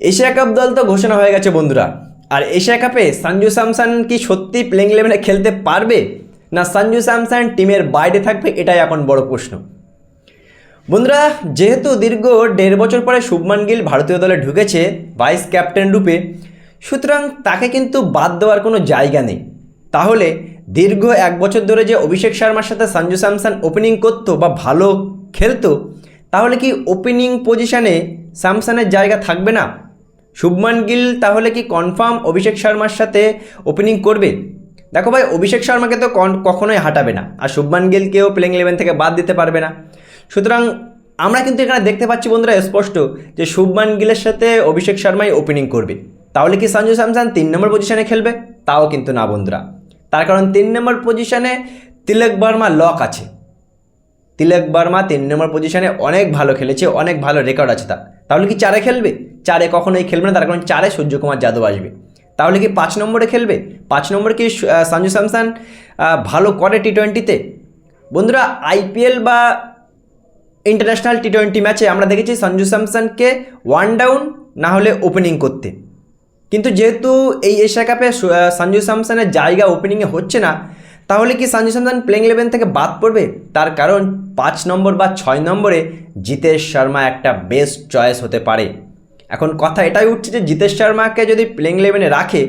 Asia cup দল তো ঘোষণা হয়ে গেছে, বন্ধুরা। আর এশিয়া কাপে সঞ্জু স্যামসন কি সত্যি প্লেইং ইলেভেনে খেলতে পারবে? না সঞ্জু স্যামসান টিমের বাইরে থাকবে, এটাই এখন বড় প্রশ্ন। বন্ধুরা, যেহেতু দীর্ঘ দেড় বছর পরে শুভমান গিল ভারতীয় দলে ঢুকেছে ভাইস ক্যাপ্টেন রূপে, সুতরাং তাকে কিন্তু বাদ দেওয়ার কোনো জায়গা নেই। তাহলে দীর্ঘ এক বছর ধরে যে অভিষেক শর্মার সাথে সঞ্জু স্যামসান ওপেনিং করতো বা ভালো খেলতো, তাহলে কি ওপেনিং পজিশনে স্যামসানের জায়গা থাকবে না? শুভমান গিল তাহলে কি কনফার্ম অভিষেক শর্মার সাথে ওপেনিং করবে? দেখো ভাই, অভিষেক শর্মাকে তো কখনোই হাঁটাবে না আর শুভমান গিলকেও প্লেইং ইলেভেন থেকে বাদ দিতে পারবে না। সুতরাং আমরা কিন্তু এখানে দেখতে পাচ্ছি বন্ধুরা স্পষ্ট যে শুভমান গিলের সাথে অভিষেক শর্মাই ওপেনিং করবে। তাহলে কি সঞ্জু স্যামসন তিন নম্বর পজিশনে খেলবে? তাও কিন্তু না বন্ধুরা। তার কারণ তিন নম্বর পজিশনে তিলক বর্মা লক আছে। তিলক বর্মা তিন নম্বর পজিশনে অনেক ভালো খেলেছে, অনেক ভালো রেকর্ড আছে তার। তাহলে কি চারে খেলবে? চারে কখনোই খেলবে না, তার কারণ চারে সূর্যকুমার যাদব আসবে। তাহলে কি পাঁচ নম্বরে খেলবে? পাঁচ নম্বরে কি সঞ্জু স্যামসন? ভালো করে টি টোয়েন্টিতে বন্ধুরা আইপিএল বা ইন্টারন্যাশনাল টি টোয়েন্টি ম্যাচে আমরা দেখেছি সঞ্জু স্যামসনকে ওয়ান ডাউন না হলে ওপেনিং করতে। কিন্তু যেহেতু এই এশিয়া কাপে সঞ্জু স্যামসনের জায়গা ওপেনিংয়ে হচ্ছে না, তাহলে কি সঞ্জু স্যামসন প্লেইং ইলেভেন থেকে বাদ পড়বে? তার কারণ পাঁচ নম্বর বা ছয় নম্বরে জিতেশ শর্মা একটা বেস্ট চয়েস হতে পারে। এখন কথা এটাই উঠছে যে জিতেশ শর্মাকে যদি প্লেইং ইলেভেনে রাখে,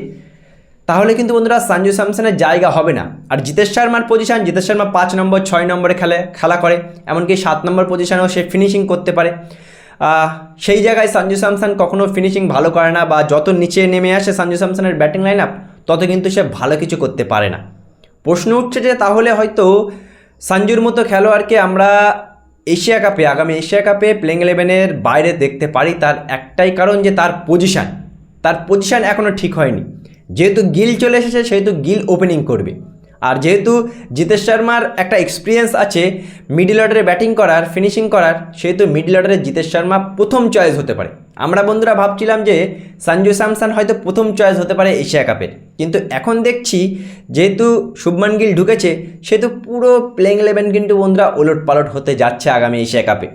তাহলে কিন্তু বন্ধুরা সঞ্জু স্যামসনের জায়গা হবে না। আর জিতেশ শর্মার পজিশন জিতেশ শর্মা পাঁচ নম্বর, ছয় নম্বরে খেলে, খেলা করে, এমনকি সাত নম্বর পজিশনেও সে ফিনিশিং করতে পারে। সেই জায়গায় সঞ্জু স্যামসন কখনও ফিনিশিং ভালো করে না বা যত নিচে নেমে আসে সঞ্জু স্যামসনের ব্যাটিং লাইন আপ তত কিন্তু সে ভালো কিছু করতে পারে না। প্রশ্ন উঠছে যে তাহলে হয়তো সঞ্জুর মতো খেলোয়াড়কে আমরা এশিয়া কাপে, আগামী এশিয়া কাপে প্লেইং ইলেভেনের বাইরে দেখতে পারি। তার একটাই কারণ যে তার পজিশান তার পজিশান এখনও ঠিক হয়নি। যেহেতু গিল চলে এসেছে, সেহেতু গিল ওপেনিং করবে। আর যেহেতু জিতেশ শর্মার একটা এক্সপিরিয়েন্স আছে মিডিল অর্ডারে ব্যাটিং করার ফিনিশিং করার, সেহেতু মিডিল অর্ডারে জিতেশ শর্মা প্রথম চয়েস হতে পারে। আমরা বন্ধুরা ভাবছিলাম যে সঞ্জু স্যামসন হয়তো প্রথম চয়েস হতে পারে এশিয়া কাপের। কিন্তু এখন দেখছি যেহেতু শুভমান গিল ঢুকেছে, সেহেতু পুরো প্লেইং ইলেভেন কিন্তু বন্ধুরা ওলট পালট হতে যাচ্ছে আগামী এশিয়া কাপে।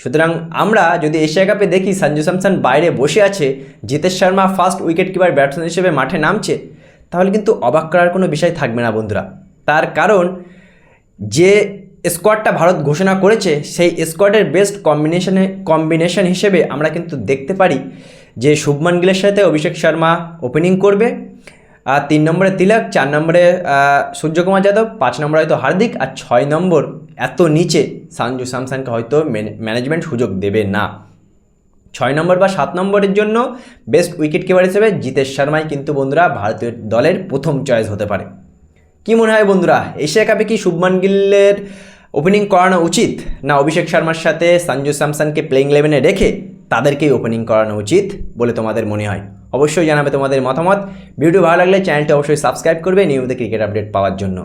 সুতরাং আমরা যদি এশিয়া কাপে দেখি সঞ্জু স্যামসন বাইরে বসে আছে, Jitesh Sharma first wicket keeper batsman হিসেবে মাঠে নামছে, তাহলে কিন্তু অবাক করার কোনো বিষয় থাকবে না বন্ধুরা। তার কারণ যে স্কোয়াডটা ভারত ঘোষণা করেছে, সেই স্কোয়াডের বেস্ট কম্বিনেশনে কম্বিনেশন হিসেবে আমরা কিন্তু দেখতে পারি যে শুভমান গিলের সাথে অভিষেক শর্মা ওপেনিং করবে, আর তিন নম্বরে তিলক, চার নম্বরে সূর্যকুমার যাদব, পাঁচ নম্বরে হয়তো হার্দিক, আর ছয় নম্বর এত নিচে সঞ্জু স্যামসনকে হয়তো ম্যানেজমেন্ট সুযোগ দেবে না। ছয় নম্বর বা সাত নম্বরের জন্য বেস্ট উইকেট কিপার হিসেবে জিতেশ শর্মাই কিন্তু বন্ধুরা ভারতীয় দলের প্রথম চয়েস হতে পারে। কি মনে হয় বন্ধুরা, এশিয়া কাপে কি শুভমান গিলের ওপেনিং করানো উচিত? না অভিষেক শর্মার সাথে সঞ্জু স্যামসনকে প্লেইং ইলেভেনে রেখে তাদেরকেই ওপেনিং করানো উচিত বলে তোমাদের মনে হয়? অবশ্যই জানাবে তোমাদের মতামত। ভিডিও ভালো লাগলে চ্যানেলটি অবশ্যই সাবস্ক্রাইব করবে নিয়মিত ক্রিকেট আপডেট পাওয়ার জন্য।